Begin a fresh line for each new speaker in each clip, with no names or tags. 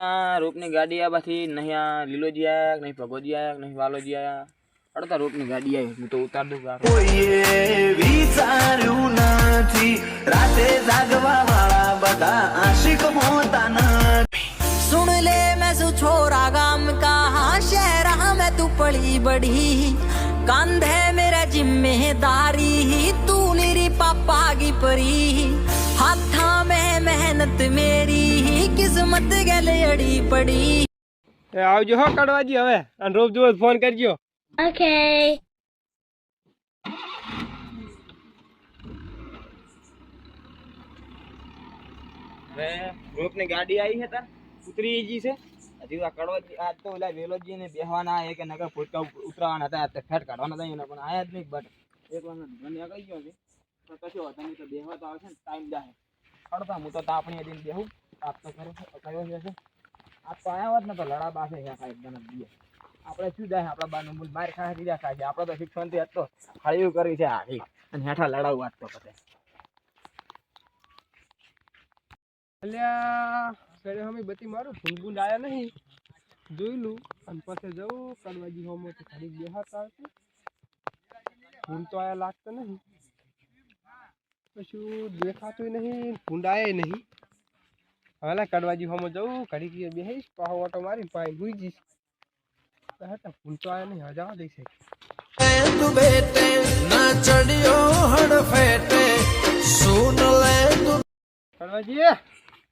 रूप ने गाड़ी आ बाकी नहीं आ लीलो आया नहीं पगो जिया नहीं वालो जिया अड़ता रूप ने गाड़ी आई मैं तो उतार
दू यार ओ ये विचारू ना थी राते जागवा वाला बता आशिक होता ना
सुन ले मैं सु छोरा गाम का हाँ शहर मैं तू पड़ी बड़ी कंधे मेरा ज़िम्मेदारी ही तू मेरी पापा की परी हाथा में मेहनत मेरी किस्मत गले अड़ी पड़ी
એ આવજો હો કડવાજી હવે અને રોજ જોજ ફોન કરજો
Okay.
હવે ગ્રુપની ગાડી આવી છે તાર ઉતરી ગઈ છે હજી આ કડવાજી આજ તો ઓલા વેલોજી ને બેહવાના આયા કે નકર ફૂટકા ઉતરવાના હતા આજ તો ફેટ કાઢવાના હતા એના પણ આયા જ નહીં બટ એક વાર મને આગળ ગયો છે તો કશો વાંધો નહીં, તો બેહવા તો આવશે ને ટાઈમ જાય અડતા હું તો તાપણી દિન બેહું આપ તો ખરો કયો છે છે આપ તો આયા હોત ને તો લડા બાસે છે આખા એકદમ જ બીએ આપણે શું જાય આપણા બાનું મૂળ માર ખાય દીધા ખાય છે. આપણે તો શિક્ષણથી હતો હળિયું કરી છે હારી અને હેઠા લડાવું વાત તો પતે.
અલ્યા, ઘરે અમે બધી મારું ફૂલ બુંદ આયા નહીં. જોઈ લઉં, અને પછી જવું કડવાજી હોમો તો ખાલી બેહાતા હશે. ફૂલ તો આયા લાગતા નહીં. કશું દેખાતું નહીં ભૂંડાય નહીં. હાલા કડવાજી હોમો જવું ઘડી ગયો બેહીશ પાહો ઓટો મારી પાઈ ભૂઈ જઈશ. તો હતા ફૂલ તો આયા નહીં હજાવા દઈશ
તું બેટે ના ચડ્યો હડફેટે. સુન લે તું
કડવાજી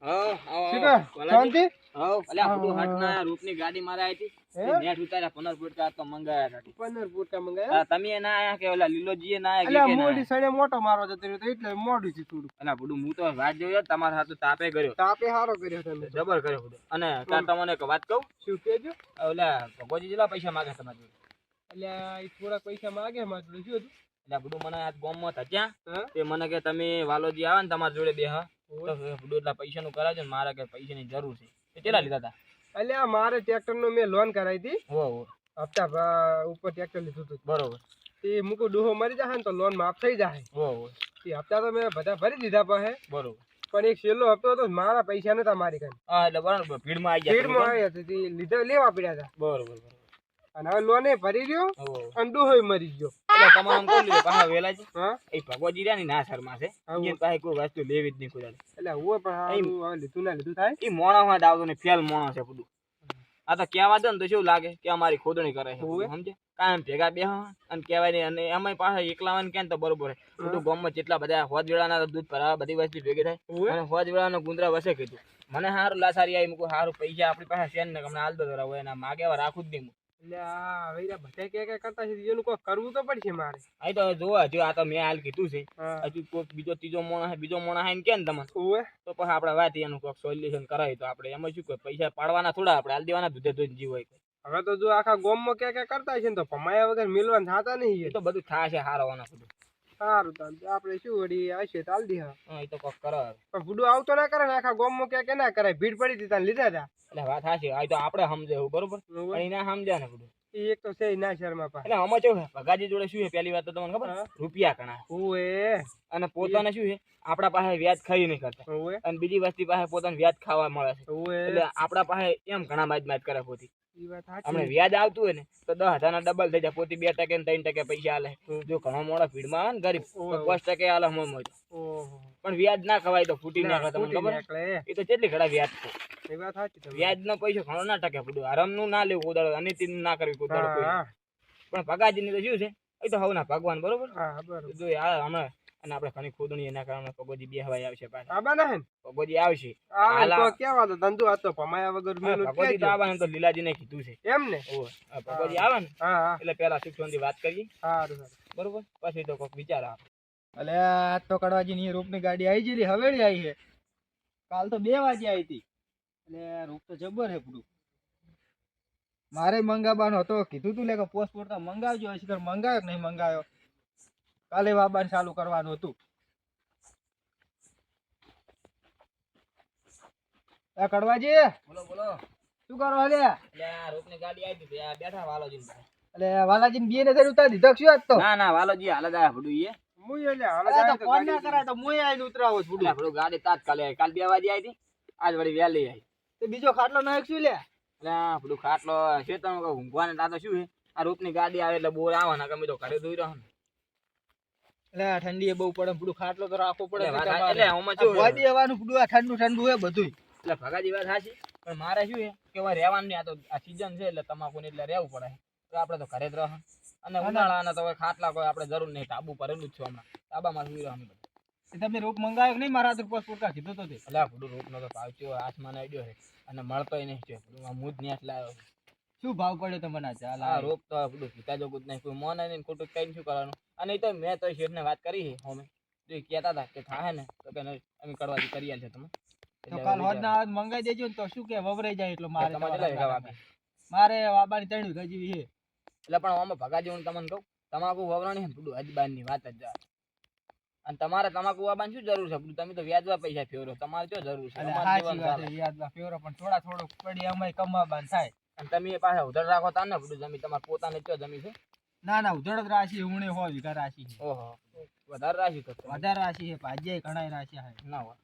હા
શાંતિ?
હા અલ્યા હટના રૂપની ગાડી મારા આવી હતી. નેટ ઉતાર્યા પંદર ફૂટ તો મંગાયા હતા
પંદર ફૂટકા મંગાયા
તમે ના આયા કે ઓલા લીલોજી ના આયા કે
મોડી સડે મોટો મારવા જતો રહ્યો એટલે મોડું છે થોડું.
અલા બધું હું તો વાત જોયો તમારા હાથે તાપે કર્યો.
તાપે હારો કર્યો તમે.
જબર કર્યો બધું. અને ત્યાં તમને એક વાત કહું?
શું કેજો
ઓલા પૈસા માંગે તમારે
એટલે એ થોડા પૈસા માગે મારે શું હતું
એટલે બધું મને આ ગામમાં હતા તે મને કે તમે વાલોજી આવે ને તમારા જોડે બે હા. તો બધું એટલા પૈસાનું કરાવજો ને મારે કે પૈસાની જરૂર છે. કેટલા લીધા હતા?
અલ્યા મારે ટ્રેક્ટરનું મેં લોન કરાવી હતી. હપ્તા ઉપર ટ્રેક્ટર લીધું હતું.
બરોબર.
એ મૂકું ડોહો મરી જાય ને તો લોન માફ થઈ જાય એ હપ્તા તો મેં બધા ભરી દીધા પાસે.
બરોબર.
પણ એક છેલ્લો હપ્તો હતો મારા પૈસા નતા મારી કાંઈ.
હા એટલે બરાબર ભીડમાં આવી ગયા
ભીડમાં આવ્યા હતા લીધા લેવા પડ્યા હતા.
બરોબર.
અને હવે લોને ભરી રહ્યો. અને ડોહોય મરી ગયો.
એટલે આમ કહું લીધું પાછા વેલા છે.
હા?
એ ભગવજી રહ્યા ને ના શર્મા છે
હા,
પાસે કોઈ વસ્તુ લેવી જ નહીં કોઈ
એટલે હું પણ હવે લીધું ના લીધું થાય.
એ મોણા માં દાવતો ને ફેલ મોણા છે બધું. આ તો કહેવા દે ને તો શું લાગે? કે અમારી ખોદણી કરે છે સમજે? કાયમ ભેગા બે અને કહેવાય નહીં. અને એમાં પાછા એકલાવા ને કેમ તો બરોબર બધું ગામમાં જેટલા બધા હોજ વેળાના દૂધ ભરાવા બધી વસ્તુ ભેગી થાય. અને હોજ વેળાનો ગુંદરા વસે કીધું. મને સારું લાસારી આવી મૂકું સારું પૈસા આપણી પાસે છે ને હમણાં હાલ દો હોય એના માગે રાખું જ નહીં
બધા કે કે કરતા છે એનું કોઈ કરવું તો પડશે મારે.
અહીં તો જોવા હજુ આ તો મેં હાલ કીધું છે. હજુ કોઈક બીજો ત્રીજો મોણા બીજો મોણા હે ને કે ને તમને તો પછી આપણે વાત એનું કોઈક સોલ્યુશન કરાવી તો આપણે એમાં શું કોઈ પૈસા પાડવાના થોડા આપણે હાલ દેવાના દૂધે દૂધ જીવ હોય
હવે તો જો આખા ગોમમાં કે કે કરતા છે ને તો ભમાયા વગર મિલવાનું થતા નહીં
તો બધું થાય છે હારવાના બધું.
સારું તાલ આપણે શું વળી આવશે? તાલ દી હા
એ તો કોક કરો.
પણ ભૂડું આવતો ના કરે ને આખા ગોમ કે કે ના કરાય ભીડ પડી હતી તાને લીધા હતા
એટલે વાત હાચી આ તો આપણે સમજે બરોબર? અહીં ના સમજ્યા ને ભૂડો
એ એક તો છે ના શર્મા પા
એટલે આમાં કેવું ભગાજી જોડે શું છે પહેલી વાત તો તમને ખબર. રૂપિયા કણા
ઓએ
અને પોતાને શું છે? આપણા પાસે વ્યાજ ખાઈ નહીં કરતા. અને બીજી વસ્તી પાસે પોતાને વ્યાજ ખાવા મળે છે. એટલે આપણા પાસે એમ ઘણા માજ માજ કરે પોતી. હમણાં વ્યાજ આવતું હોય ને તો દસ હજાર ના ડબલ થઈ જાય. પોતી બે ટકે ત્રણ ટકે પૈસા આલે. જો ઘણા મોડા ભીડમાં આવે ને ગરીબ. પાંચ ટકે આલે મોજ પણ વ્યાજ ના ખવાય તો ફૂટી ના ખાય તમને ખબર એ તો કેટલી ઘણા વ્યાજ છે. વ્યાજ નો પૈસો ઘણો ના ટકે બધું હરમનું ના લેવું કોદાળો અનિતિ ના કરવી કોદાળો પણ ભગાજી ની તો શું છે? એ તો હવના ભગવાન બરોબર? જો હમણાં અને આપણે ઘણી ખોદણી એના કારણે પગોજી બે હવાઈ આવશે પાછા.
આબા ના હે?
પગોજી આવશે.
આવે તો કેવા તો ધંધો હતો પમાયા વગર મેલું
પગોજી તો આવા તો લીલાજી ને કીધું છે.
એમ ને?
ઓ પગોજી આવે ને એટલે પેલા શિક્ષણથી વાત કરીએ.
સારું સારું
બરોબર? પછી તો કોઈક વિચાર આવે.
એટલે આ તો કડવાજી ની રૂપની ગાડી આવી ગયેલી હવેળી આવી છે કાલ તો બે વાગે આવી હતી. એટલે રૂપ તો જબર હે પૂરું. મારે મંગાવવાનો હતો કીધું તું લે કે પોસ્ટ તો મંગાવજો હશે મંગાવ્યો કે નહીં મંગાવ્યો કાલે વાબાને ચાલુ કરવાનું હતું. આ કડવાજી
બોલો બોલો.
શું કરો અલે
આ રૂપની ગાડી આવી હતી આ બેઠા વાલોજી
એટલે વાલાજી બે ને ઉતારી દીધો શું તો?
ના ના વાલોજી હાલ જ ભડું એ
મું એટલે હાલ જાય
તો
તો
ફોન ના કરાય તો મુય આવીને ઉતરાવો છું
એટલે ભડું ગાડી તાત્કાલિક કાલે કાલ બે વાગે આવી હતી આજ વળી વેલી આવી
તે બીજો ખાટલો નાખશું લે?
એટલે ખાટલો છે તમે ઊંઘવાને શું છે? આ રૂપની ગાડી આવે એટલે બોર આવવાના ગમે તો ઘરે દોઈ રહ્યો ને.
એટલે ઠંડી એ બહુ પડે પેલું ખાટલો તો રાખવો પડે તમારે.
આમાં કેવું
આ ઠંડુ ઠંડુ હે બધું
એટલે ભગાજી વાત સાચી. પણ મારે શું છે કે હવે રહેવાનું આ તો આ સીઝન છે એટલે તમાકુ એટલે રહેવું પડે. તો આપણે તો ઘરે જ રહો. અને ઉનાળાના તો ખાટલા કોઈ આપણે જરૂર નહીં ટાબુ ભરેલું જ છે હમણાં. ટાબામાં સુઈ રહ્યો અમે
તમે રોપ મંગાવ્યો કે નહીં? મારા હાથે પોસ પોટકા કીધું તો
એટલે આ ભૂડું રૂપનો તો ભાવ હાથમાં આસમાન આડ્યો છે. અને મળતોય નહીં છે હું જ ન્યાસ લાવ્યો.
શું ભાવ પડ્યો તમને આ ચાલ
આ રોપ તો ભૂડું કીધા જોગું જ નહીં. કોઈ મોન નહીં ખોટું કઈ શું કરવાનું? અને તો મેં તો શેઠને વાત કરી છે હોમે એ કહેતા હતા કે થાય ને તો કે અમે કરવાથી કરી આલશે તમે.
તો કાલ હોદ ના હોદ મંગાઈ દેજો ને તો શું કે વવરાઈ જાય એટલો મારે
તમારે
મારે વાબાની ત્રણ વીઘા જેવી છે.
એટલે પણ આમાં ભગાજી હું તમને કહું. તમાકુ વવરાણી છે થોડું અજબાનની વાત જ અને તમારે તમાકુ વાબાન શું જરૂર છે? તમે તો વ્યાજવા પૈસા ફેરો. તમારે શું જરૂર છે?
વ્યાજવા ફેવરો પણ થોડા થોડું પડી અમે કમાબાન થાય.
અને તમે એ પાછા ઉધાર રાખો તા ને બધું જમીન તમારે પોતાને કયો જમી છે?
ના ના ઉધડ જ રાશિ ઉણે હોય વિઘા રાશિ છે.
ઓહો. વધારે રાશી તો
વધારે રાશિ છે ભાજ્ય ઘણા રાશિ છે.
ના હોય.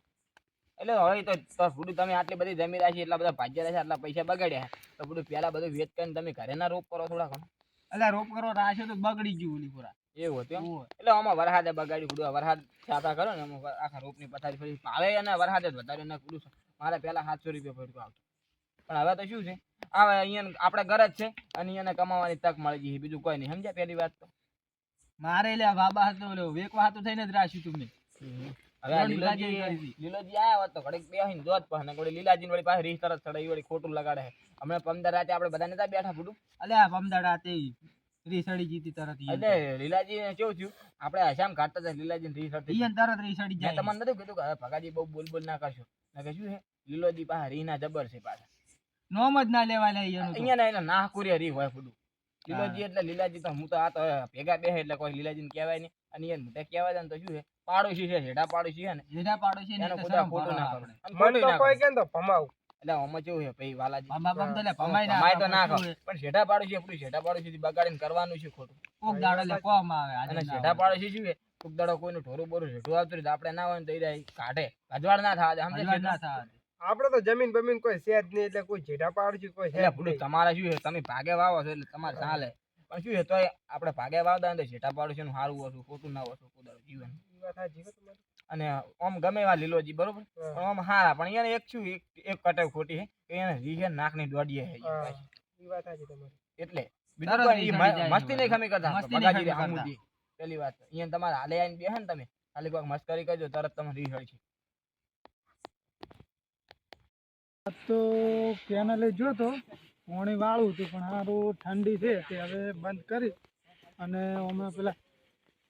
એટલે હવે તો તો તમે આટલી બધી જમી રાશી એટલા બધા ભાગ્ય રાશી આટલા પૈસા બગાડ્યા તો બધું પેલા બધું વેચ કરીને તમે ઘરે ના રોપ કરો થોડા ઘણું
એટલે રોપ કરો રાશિ તો બગડી ગયું ઓલી પૂરા
એવું હતું એટલે આમાં વરસાદે બગાડ્યું બધું વરસાદ છાપા કરો ને આખા રોપની પથારી ફરી ભાવે અને વરસાદ જ વધારે ને કુડું મારે પેલા સાતસો રૂપિયા પડ્યું આવતું. પણ હવે તો શું છે? હવે અહીંયા આપણે ઘર જ છે અને અહીંયા કમાવાની તક મળી ગઈ બીજું કોઈ નહીં. સમજ્યા પહેલી વાત તો?
મારે એટલે બાબા હતો ઓલો વેકવા હતો થઈને જ રાખ્યું તું મેં.
હવે લીલોજી
કરી
લીલોજી આવ્યા હોત તો ઘડીક બેસીને જોત પણ. અને લીલાજી વળી પાસે રીસ તરત ચડાઈ વળી ખોટું લગાડે હમણાં પંદર રાતે આપણે બધા નતા બેઠા બધું
અલે આ રીસડી જીતી તરત
એટલે લીલાજી કેવું થયું? આપણે હશામ કાઢતા હતા લીલાજી રીસ ચડતી
ઈ તરત રીસડી જાય.
તમને નથી કીધું કે ભગાજી બહુ બોલ બોલ ના કરશો. કે શું છે લીલોજી પાસે રીના જબર છે પાછા.
નોમ જ ના લેવા લઈ એનું
અહીંયા ના એના ના કુરિયા રી હોય બધું. લીલાજી એટલે લીલાજી તો હું તો આ તો ભેગા બેહે એટલે કોઈ લીલાજીને કહેવાય નહીં. અને એને મોઢે કહેવાય ને તો શું છે? પાડોશી છે હેડા પાડોશી છે ને.
હેડા પાડોશી ને
ખુદા
શરમ
ના
ભરાવા
મને તો કોઈ
કેમ તો ભમાવું.
એટલે આમાં કેવું છે ભાઈ વાલાજી?
ભમા ભમ તો લે ભમાય ના
ભમાય તો ના કરો પણ શેઠા પાડોશી આપણું શેઠા પાડોશી બગાડીને કરવાનું છે ખોટું?
કોક દાડો લે કોમ આવે
અને શેઠા પાડોશી શું છે? કોક દાડો કોઈનું ઢોરું બોરું હેઠું આવતું આપણે ના હોય ને તો કાઢે. ભજવાડ ના થવા દે સમજે
ના? થાય.
આપડે તો જમીન બમીન કોઈ છે જ નહીં એટલે કોઈ જેઠા પાડું કોઈ છે
એટલે તમારે શું છે? તમે ભાગે વાવો છો એટલે તમારે ચાલે. પણ શું છે તો આપણે ભાગે વાવતા તો શેઠા પાડોશી સારું હોશું ખોટું ના હોશું કોદાળો જીવન. અને આમ ગમે એવા લીલોજી બરોબર. પણ આમ હારા પણ એને એક શું એક કટાવ ખોટી છે કે એને રીહે નાકની દોડીએ છે. એટલે મસ્તી નહીં ખમી કરતા
મસ્તી.
પેલી વાત. અહીંયા તમારે હાલે આવીને બેહે ને તમે. ખાલી કોઈક મસ્કરી કરજો તરત તમે રીહળ છે
તો કેનાલે જોતો પાણી વાળું હતું પણ સારું ઠંડી છે તે હવે બંધ કરી. અને અમે પેલા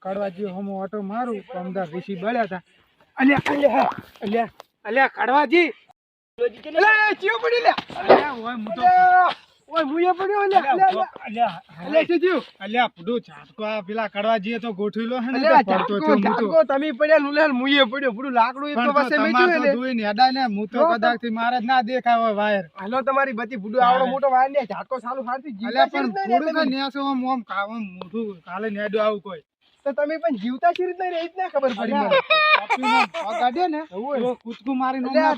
કડવાજી હમ ઓટો મારું તો અમદાવાદ ઋષિ બળ્યા હતા અલ્યા અલ્યા અલ્યા અલ્યા કડવાજી! ચિયો પડી લે અલ્યા ઓય હું તો ઓય મુએ પડ્યો લે લે લે થયું અલ્યા પડો ચાટકો આ પેલા તો હે ને તે પડતો
ઝાટકો,
હું તો
ઝાટકો તમે પડ્યા લુલે મુઈએ પડ્યો પૂરું લાકડું એ તો પાસે
તો
મેચ્યું
ને તો
એટલે.
જોઈને ને હું તો કદાચથી મારે જ ના દેખાય હોય વાયર.
હાલો તમારી બધી બુડો આવડો મોટો વાયર ને ઝાટકો સાલું હારતી જીલે
પણ
શી
ને આમ આમ કામ મોઢું કાલે નેડું આવું કોઈ?
તો તમે પણ જીવતા શી રીતના રહી જ ના ખબર પડી મને.
કાઢ્યો ને તો કૂદકું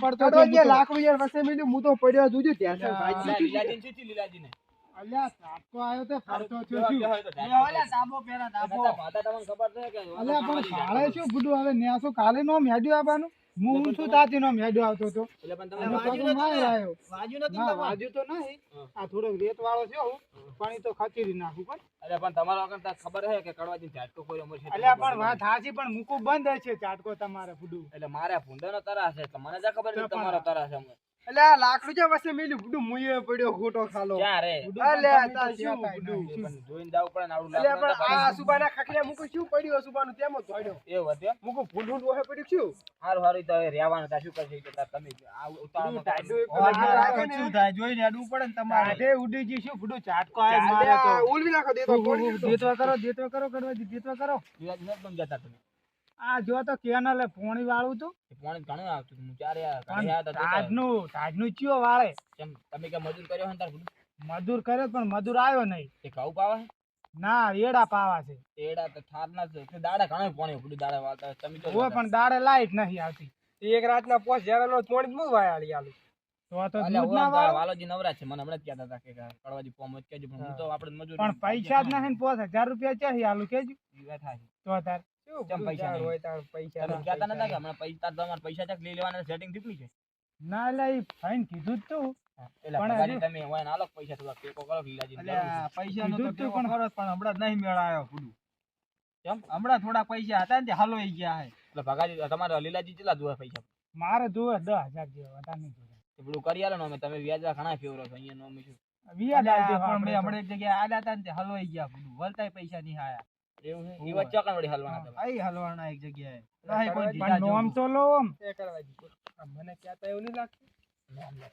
પડતો
જે
હું તો.
વસે મેલ્યું, હું તો પડ્યો જોજો ત્યાં.
અલ્યા,
ભાઈ,
લીલાજીને
ચાટકો આવ્યો તે ફરતો થયો
તમને ખબર છે કે
અલ્યા પણ કાલે શું બધું હવે ન્યાસો કાલે નો મેડ્યું આવવાનું? હું છું તાતી નો મેડો આવતો હતો
એટલે પણ તમે
પગ માર આવ્યો.
વાજુ
ના તો નહીં. આ થોડોક રેત વાળો છે હું પાણી તો ખચીરી નાખું પણ.
એટલે પણ તમારા વગર ખબર હે કે કડવાજી ઝાટકો કોઈ અમર છે
પણ વાત હાચી પણ મૂકું બંધ છે ચાટકો તમારે ફૂડું.
એટલે મારે ભૂંડાનો તરા છે મને જ ખબર છે તમારો તરાસ છે
અલ્યા, આ લાકડું છે વસે મેલી બુડું મુઈએ પડ્યો ખોટો ખાલો.
ક્યાં રે?
અલ્યા, તાર શું
કહેતાય
જોઈન દાવ પણ આવડું
અલ્યા,
લાકડું
પણ આ સુબાના ખખલે મુકો શું પડ્યું સુબાનું? તેમ
જોડ્યો એ વધ્યો
મુકો ભૂંડું ડોહે પડ્યું શું?
હારું હારું તો હવે રહેવાનું તા શું કરશે? તો તમે આ
ટાઢું એક રાખે ને.
શું થાય? જોઈને અડવું પડે ને તમારે.
કાઢે ઉડી જી શું ફૂડું ચાટકો આવ્યો મારે તો.
ઉલવી નાખો, દેતો
દેતો કરો દેતો કરો કરવા દેતો કરો.
નથી તમે જતા તમે.
આ જો તો કેનલ પોણી વાળું તું.
પોણી ઘણું આવતું હું ચારે આ ઘરે
પણ
આવ્યા તા જોતા.
તાજનું તાજનું ચિયો વાળે.
કેમ તમે કે મજૂર કર્યો હે તાર
મજૂર કર્યો પણ મજૂર આવ્યો નહીં.
એ ઘઉં પાવા
ના એડા પાવા છે.
એડા તો થાર ના છે. દાડા ઘણા પોણી ભૂંડું દાડા વાળતા તમે તો
હોય પણ દાડે લાઈટ નહીં આવતી.
એક રાતના પોસ જરાનો લો પોણી જ હું વાયાળી આલું.
તો આ તો દૂધ ના
તો નવરા છે. મને હમણાં જ કહેતા હતા કે કડવાજી ફોર્મ જ કહેજો પણ હું તો આપણે મજૂરી
પણ પૈસા જ નહીં પોસ. હજાર રૂપિયા ચાહી આલુ કેજો તો તાર
કેવું
કેમ પૈસા
હોય તાણ પૈસા
તમે કહેતા નતા કે હમણાં પૈસા તમારે પૈસા ચાક લઈ લેવાના સેટિંગ થયું છે
ના એટલે ફાઈન કીધું તું. પણ
તમે હોય ને આલો પૈસા થોડા ટેકો કરો લીલાજી
અલ્યા પૈસાનો તો
કીધું તું
ટેકો
પણ-
કરો પણ હમણાં નહીં મેળ પૂરું
કેમ?
હમણાં થોડા પૈસા હતા ને તે હલવાઈ ગયા હે.
એટલે ભગાજી તમારે લીલાજી કેટલા જોવે પૈસા?
મારે જોવે દસ હજાર જેવા વધારે નહીં જોવે
પેલું કરી આલો ને અમે તમે વ્યાજ ઘણા ફેવરો છો અહીંયા નો અમે શું?
વ્યાજ
પણ હમણાં એક જગ્યાએ આલ્યા હતા ને તે હલવાઈ ગયા પૂરું વળતાય પૈસા નહીં આયા.
એવું છે
હોવે.
ઈ વચ્ચે કણ વળી હાલવાના તમે.
આઈ હલવાના એક જગ્યાએ.
અલ્યા,
નહીં કોઈ
કડવાજી
તો. પણ નોમ તો લો આમ.
એ કરવાજી. આ મને કહેતા એવું નહીં લાગતું.
નામ ના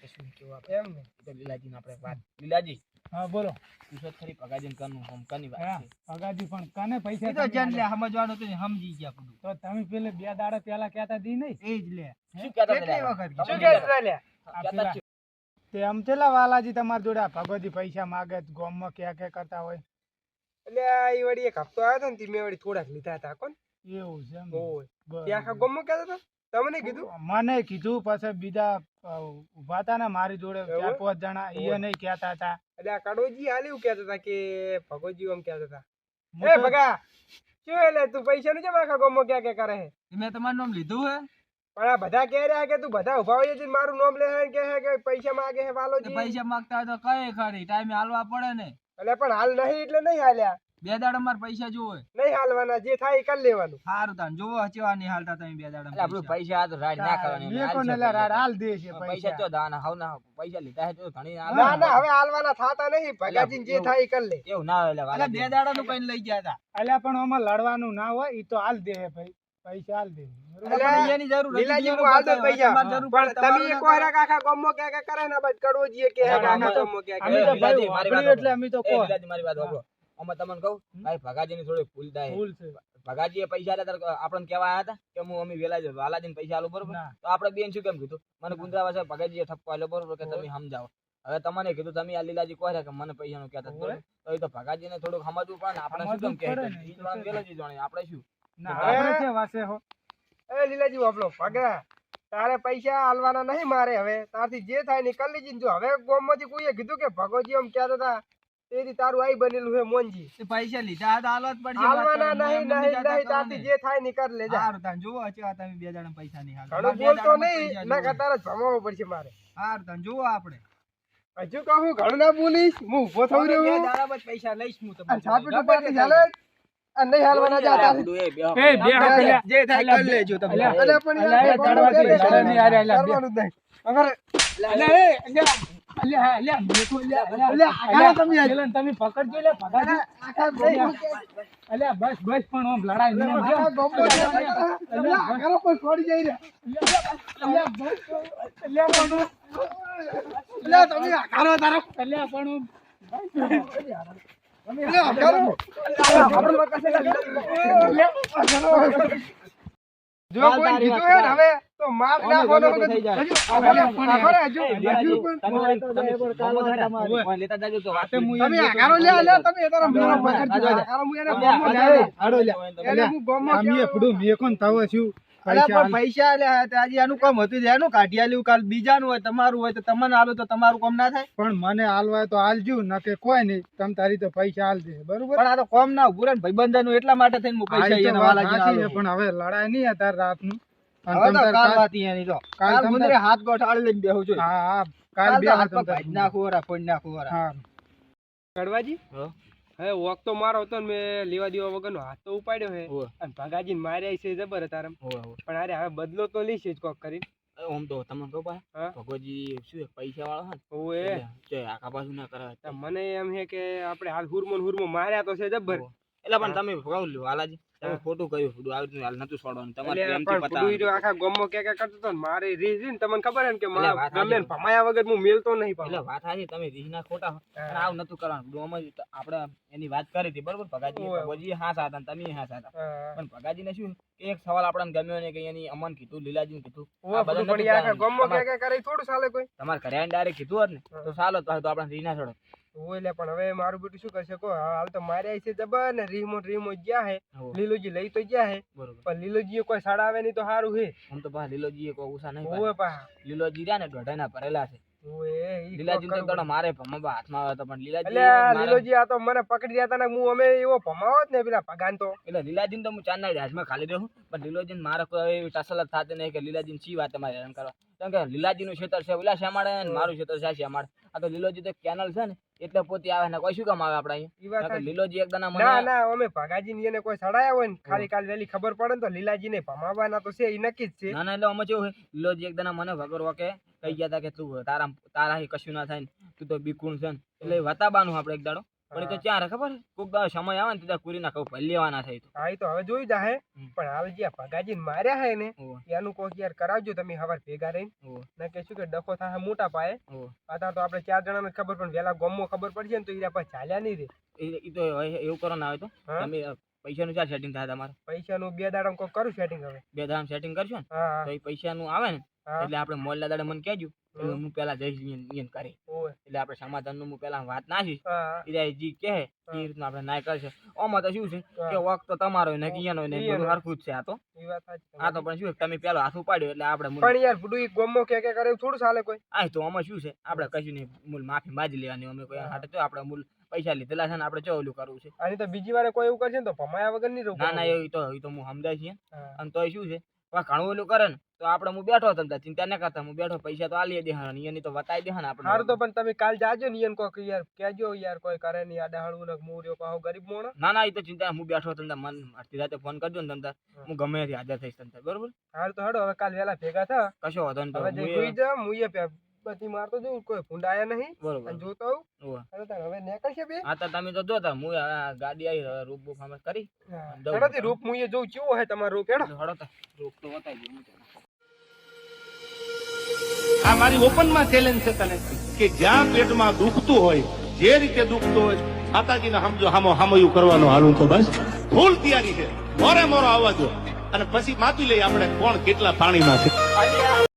તો શું કેવું આપણે?
એમ ને
તો લીલાજીને આપણે વાત. લીલાજી
હા બોલો.
પૂછો ખરી ભગાજીને કનું હોમ કની વાત છે.
પગાજી પણ કને પૈસા
તો
તમે
જેને સમજવાનું હતું સમજી ગયા
તો તમે પેલે બે દાડા પેલા કહેતા દી નહીં?
એ જ લે.
શું કહેતા
કેટલી વખત
શું
કહેતા
કહેતા.
તે વાલાજી તમારા જોડે ભગવતી પૈસા માગે ગોમમાં ક્યાં ક્યાં કરતા હોય?
એટલે ઈ વળી એક હપ્તો આવ્યો હતો ને તે મેં વળી થોડાક લીધા હતા કોણ?
એવું છે એમ?
ઓય. તે આખા ગામમાં કહેતા હતા તમને કીધું?
મને કીધું પાછા બીજા ઊભા હતા ને મારી જોડે ચાર પાંચ જણા એ નહીં કહેતા હતા.
એટલે આ કડોજી હાલ એવું કહેતા હતા કે ભગોજી એમ કહેતા હતા. એ ભગા શું એટલે તું પૈસા નું કેમ આખા ગામમાં ક્યાં ક્યાં કરે છે?
મેં તમારું નામ લીધું હે?
પણ આ બધા કહે રહ્યા કે તું બધા ઊભા હોય છે મારું નામ લે છે કે પૈસા માંગે
તે
વાલોજી.
પૈસા માંગતા હોય તો કઈ ખરી? ટાઈમે હાલવા પડે ને.
એટલે પણ હાલ નહીં એટલે નહીં હાલ્યા.
બે દાડા માર પૈસા જોવે.
નહીં હાલવાના જે થાય એ કરી લેવાનું.
સારું તાન જોવો હચવા નહીં હાલતા તમે બે દાડા
આપણું પૈસા. આ તો રાડ ના કરવાની
મેં
હાલ
કોને લે રાડ હાલ દે છે
પૈસા
પૈસા.
તો દાના હાવ ના પૈસા લીધા છે તો ઘણી ના
ના ના હવે હાલવાના થાતા નહીં. ભગાજી જે થાય એ કરી લે.
એવું ના હોય એટલે
બે દાડા નું કઈ લઈ ગયા હતા
એટલે પણ ઓમાં લડવાનું ના હોય ઈ તો હાલ દે હે ભાઈ. પૈસા હાલ દે.
બતાવે.
પૈસા.
ના
ને
આપણને કહેવા આવ્યા હતા કે હું અમે વેલા જ પૈસા આલું બરોબર? તો આપણે બેન શું કેમ કીધું? મને ગુંદરા વાસા ભગાજીએ ઠપકો આલો બરોબર કે તમે સમજાવો. હવે તમને કીધું તમે આ લીલાજી કહે કે મને પૈસા નું કેતા તો એ તો ભગાજીને થોડુંક સમજવું પણ ને આપણે શું કેમ કે
ને,
આપણે શું?
એ લીલાજી વાપરો ભગા તારે પૈસા હાલવાના નહીં મારે હવે. તારથી જે થાય ને કરી ને જો. હવે ગોમમાંથી કોઈએ કીધું કે ભગોજી એમ કહેતા હતા તેથી તારું આઈ બનેલું છે મોનજી.
પૈસા લીધા હતા હાલવા જ પડશે
હાલવાના નહીં નહીં નહીં તારથી જે થાય ને કરી લેજા.
સારું તાન જોવો હચવા તમે બે જણા પૈસા નહીં હાલ
ઘણું બોલતો નહીં ના
કે
તારે જ પડશે મારે.
હારું તાન જોવો આપણે.
હજુ કહું ઘણું ના બોલીશ હું ઊભો થઉં રહ્યો
પૈસા લઈશ હું તમને
છાપી
જોડે.
ચાલે નહીં હાલવાના જા તારથી.
એ
બે હાથ
જે થાય કર લેજો તમે
અલ્યા,
અલ્યા પણ યાર,
એ દે
કરવાનું
નહીં, અરે, અલ્યા, બે.
કરવાનું નહીં. અમારે
અલ્યા, એ, અલે અલ્યા, અલ્યા, મેઠું, અલે અલે
અલ્યા,
અલ્યા,
તમે
પેલાને તમે પકડજો લે.
આખા ગામમાં
અલ્યા બસ બસ પણ ઓમ લડાઈ
ન અલે આખાનો પણ છોડી જઈ રે
અલે બસ અલ્યા પણ
અલે તમે આખાનો તારો.
અલે પણ
જો કોઈ કીધું હે ને હવે તો માર નાખવાનો વગર હજુ અલ્યા, પણ આખરે હજુ હજુ પણ
ને, લેતા જાજો તો વાત
હું
તમે આખાનો લે અલ્યા, તમે એ તારા મોઢા પકડજો. આખાનો હું એને ગામમાં જાય.
હાડો લ્યા.
એને હું
એ
ક્યાં-
ફૂડું મેં કોણ થાવો છું પૈસા
પણ પૈસા આલ્યા આજે આનું કામ હતું એનું કાઢી આલ્યું કાલ બીજાનું હોય તમારું હોય તો તમને આલો તો તમારું કામ ના થાય
પણ મને હાલવા તો હાલજો નકે કોઈ નહીં તમ તારી તો પૈસા હાલ બરોબર
પણ આ તો કોમ ના ઉભું ને ભાઈબંધનું એટલા માટે થઈને હું પૈસા એને
વાત છે, પણ હવે લડાઈ નહીં અત્યારે રાતનું
હવે તો કાલ
કાલ-
એની તો.
કાલ તાર-
હાથ ગોઠાડી લઈને બેહું છું.
હા હા
કાલ
બે
હાથ નાખું વરા, ફોડી નાખું વરા.
હા
કડવાજી
હા.
હવે વોક તો મારો હતો ને મેં લેવા દેવા વગરનો હાથ તો ઉપાડ્યો હે. અને ભગાજીને માર્યા છે જબર તારમ. પણ અરે હવે બદલો તો લઈશ જ કોક કરીને.
ઓમ તો તમને તો
પા
ભગોજી શું પૈસા વાળો હે
ઓએ
જો આખા બાજુ ના
કરે. મને એમ છે કે આપણે હાલ હુરમો હુરમો માર્યા તો છે જબર.
એટલે પણ તમે ભગાવ લ્યો વાલાજી તમે
હા.
ખોટું કર્યું હાલ નતું છોડવાનું. તમારે પ્રેમથી
પણ આખા કરતો ને રીઝ ને તમને ખબર હે ને કે મારા ગમે ભમાયા વગર હું મેલતો નહીં
એટલે વાત સાચી તમે રીહના ખોટા હો.
હા.
પણ આવું નતું કરવાનું. બધું જ આપણે એની વાત કરી હતી બરોબર? ભગાજી. હા સાતા તમે હા સાતા. પણ ભગાજીને શું એક સવાલ આપણને ગમ્યો ને કે એની અમન કીધું લીલાજી કીધું. બધા
પણ
તમારે-
ક્યાં ક્યાં થોડું ચાલે કોઈ.
તમારે ઘરે ડાયરેક્ટ કીધું હોત ને તો ચાલો તો આપણે રીના છોડો.
એટલે પણ હવે મારું બેટું શું કરશે? કો હાલ તો માર્યા છે જબર ને રીમો રીમો ગયા હે. લીલોજી લઈ તો ગયા હે. પણ લીલોજી કોઈ સડાવે નહીં તો સારું હે.
આમ તો પાછા લીલોજી કોઈ ઉસા નહીં
ઓવે પા
લીલોજી રહ્યા ને દોઢાઈના ભરેલા છે. લીલાજી તો મારે ભમવા હાથમાં આવે પણ લીલાજી
લીલોજી આ તો મને પકડી રહ્યા હતા ને હું અમે એવો ભમાવો જ ને પેલા ભગાન તો.
એટલે લીલાજીને તો હું ચાંદના હાથમાં ખાલી દઉં પણ લીલોજીને મારે કોઈ એવી ટસલ જ થતી નહીં કે લીલાજીને શી વાત મારે હેરાન કરવા કેમ કે લીલાજીનું ક્ષેત્ર છે ઓલા શ્યામાળે ને મારું ક્ષેત્ર છે શ્યામાળે આ તો લીલોજી તો કેનલ છે ને એટલે પોતે આવે ને કોઈ શું કામ આવે આપણે અહીંયા? કારણ. લીલોજી એક દાના
ના ના અમે ભાગાજી ની એને કોઈ સડાયા હોય ને ખાલી કાલ વેલી ખબર પડે ને તો લીલાજી ને ભમાવાના તો છે એ નક્કી જ છે.
ના ના એટલે અમે જેવું લીલોજી એક દાના મને વગર કે કહી ગયા હતા કે તું તારા તારા કશું ના થાય ને તું તો બીકુણ છે ને એટલે વતાબાનું આપણે એક દાડો પણ તો ક્યાં ખબર? કોક દા સમય આવે ને ત્યાં કુરી ના કહું લેવાના થાય તો.
હા તો હવે જોઈ જાહે. પણ હાલ જે ભગાજી માર્યા હે ને એનું કોક યાર કરાવજો તમે હવાર ભેગા રહીને. ને કે શું કે ડખો થાય મોટા પાયે. અત્યારે તો આપણે ચાર જણાને ખબર પણ વેલા ગોમો ખબર પડશે ને તો ઈરા પાસે ચાલ્યા નહીં રે.
એ- તો એવું કરો ના આવે તો. તમે પૈસાનું ચાર સેટિંગ થાય તમારે.
પૈસાનું બે દાડા કોક કરું સેટિંગ હવે.
બે દામ સેટિંગ કરશો ને? તો એ પૈસાનું આવે ને? એટલે આપણે મોલના દાડે મને કહેજો. હું. પેલા જઈશ ઈયન કરી એટલે આપણે સમાધાનનું હું પેલા વાત નાખીશ.
હા
જી કહે એ રીતનું આપણે ના કરશે. આમાં તો શું છે? કે વખત તો તમારો ને કિયાનો ને બધું હરખું જ છે આ તો. આ તો પણ શું તમે પેલો હાથ ઉપાડ્યો એટલે આપણે
પણ યાર બધું ઈ ગોમો કે કે કરે થોડું ચાલે કોઈ.
આ તો આમાં શું છે? આપણે કશું નહીં મૂળ માફી માજી લેવાની. અમે કોઈ હાટે તો આપણે મૂળ પૈસા લીધેલા છે ને આપણે ચોલું કરવું છે?
અને તો બીજી વારે કોઈ એવું કરશે ને તો ભમાયા વગર નહીં
ના ના એ તો એ તો હું સમજાય છે અને તો શું છે? ઘણું ઓલું કરે ને તો આપણે હું બેઠો તમને ચિંતા ના કરતા હું બેઠો પૈસા તો આલી દે હા એની તો વતાઈ દે હા
હાર તો પણ તમે કાલ જાજો ને કોક યાર કેજો યાર કોઈ કરે નહીં આ હળવું ને હું રહ્યો પાહો ગરીબ મોણો.
ના ના એ તો ચિંતા હું બેઠો તમને મન અડધી રાતે ફોન કરજો ને તમને હું. ગમે ત્યાંથી હાજર થઈશ તમને બરોબર?
હાલ તો હડો હવે કાલ વેલા ભેગા થા.
કશો વાંધો નહીં
હવે જઈ
હું એ-
બધી મારતો જોઉં કોઈ ભૂંડાયા નહીં.
બરોબર.
જોતો આવું. અને તાર હવે નીકળશે બે?
હા તો તમે તો જોતા હું આ ગાડી આવી રૂપ બુક અમે કરી. જવું
રૂપ હું એ જોઉં કેવો હે તમારો રૂપ? હેડો.
હડો તો. રૂપ તો બતાવી દઉં
આ મારી ઓપનમાં ચેલેન્જ છે તને. કે જ્યાં પેટમાં દુખતું હોય જે રીતે દુખતું હોય માતાજીને સમજો હામો હામયું કરવાનો હાલું તો બસ. ફૂલ તૈયારી છે. મોરે મોરો આવવા દો. અને પછી માપી લઈએ આપણે કોણ કેટલા પાણીમાં છે?